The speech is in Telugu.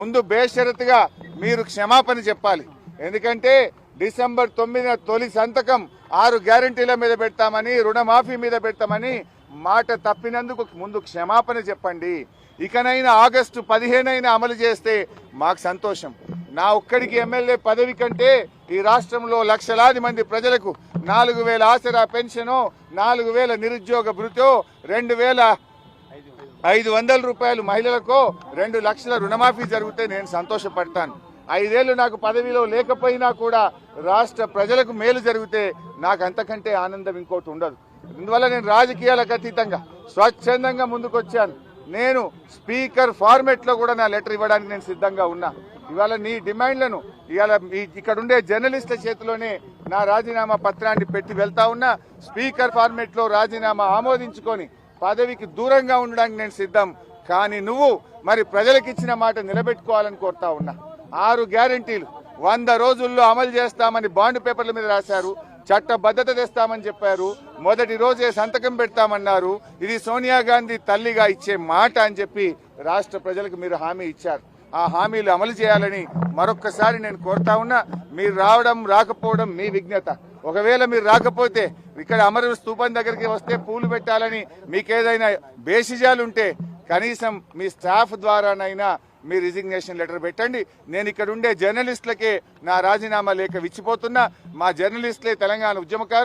ముందు బేషరతుగా మీరు క్షమాపణ చెప్పాలి. ఎందుకంటే డిసెంబర్ తొమ్మిదిన తొలి సంతకం ఆరు గ్యారంటీల మీద పెడతామని రుణమాఫీ మీద పెడతామని మాట తప్పినందుకు ముందు క్షమాపణ చెప్పండి. ఇకనైనా ఆగస్టు పదిహేనైనా అమలు చేస్తే మాకు సంతోషం. నా ఒక్కడికి ఎమ్మెల్యే పదవి కంటే ఈ రాష్ట్రంలో లక్షలాది మంది ప్రజలకు నాలుగు వేల ఆసరా పెన్షను నాలుగు వేల నిరుద్యోగ భృతో రెండు వేల ఐదు వందల రూపాయలు మహిళలకు రెండు లక్షల రుణమాఫీ జరిగితే నేను సంతోషపడతాను. ఐదేళ్ళు నాకు పదవిలో లేకపోయినా కూడా రాష్ట్ర ప్రజలకు మేలు జరిగితే నాకు అంతకంటే ఆనందం ఇంకోటి ఉండదు. అందువల్ల నేను రాజకీయాలకు అతీతంగా స్వచ్ఛందంగా ముందుకొచ్చాను. నేను స్పీకర్ ఫార్మెట్లో కూడా నా లెటర్ ఇవ్వడానికి నేను సిద్ధంగా ఉన్నా. ఇవాళ నీ డిమాండ్లను ఇవాళ ఇక్కడ ఉండే జర్నలిస్టుల చేతిలోనే నా రాజీనామా పత్రాన్ని పెట్టి వెళ్తా ఉన్నా. స్పీకర్ ఫార్మెట్లో రాజీనామా ఆమోదించుకొని పదవికి దూరంగా ఉండడానికి నేను సిద్ధం. కానీ నువ్వు మరి ప్రజలకు ఇచ్చిన మాట నిలబెట్టుకోవాలని కోరుతా ఉన్నా. ఆరు గ్యారంటీలు. వంద రోజుల్లో అమలు చేస్తామని బాండ్ పేపర్ల మీద రాశారు. చట్టబద్ధత తెస్తామని చెప్పారు. మొదటి రోజే సంతకం పెడతామన్నారు. ఇది సోనియా గాంధీ తల్లిగా ఇచ్చే మాట అని చెప్పి రాష్ట్ర ప్రజలకు మీరు హామీ ఇచ్చారు. ఆ హామీలు అమలు చేయాలని మరొక్కసారి నేను కోరుతా ఉన్నా. మీరు రావడం రాకపోవడం మీ విజ్ఞత. ఒకవేళ మీరు రాకపోతే ఇక్కడ అమర స్తూపం దగ్గరికి వస్తే పూలు పెట్టాలని మీకేదైనా బేసిజాలు ఉంటే కనీసం మీ స్టాఫ్ ద్వారానైనా మీ రిజిగ్నేషన్ లెటర్ పెట్టండి. నేను ఇక్కడ ఉండే జర్నలిస్టులకే నా రాజీనామా లేఖ విచ్చిపోతున్నా. మా జర్నలిస్టులే తెలంగాణ ఉద్యమకారులు.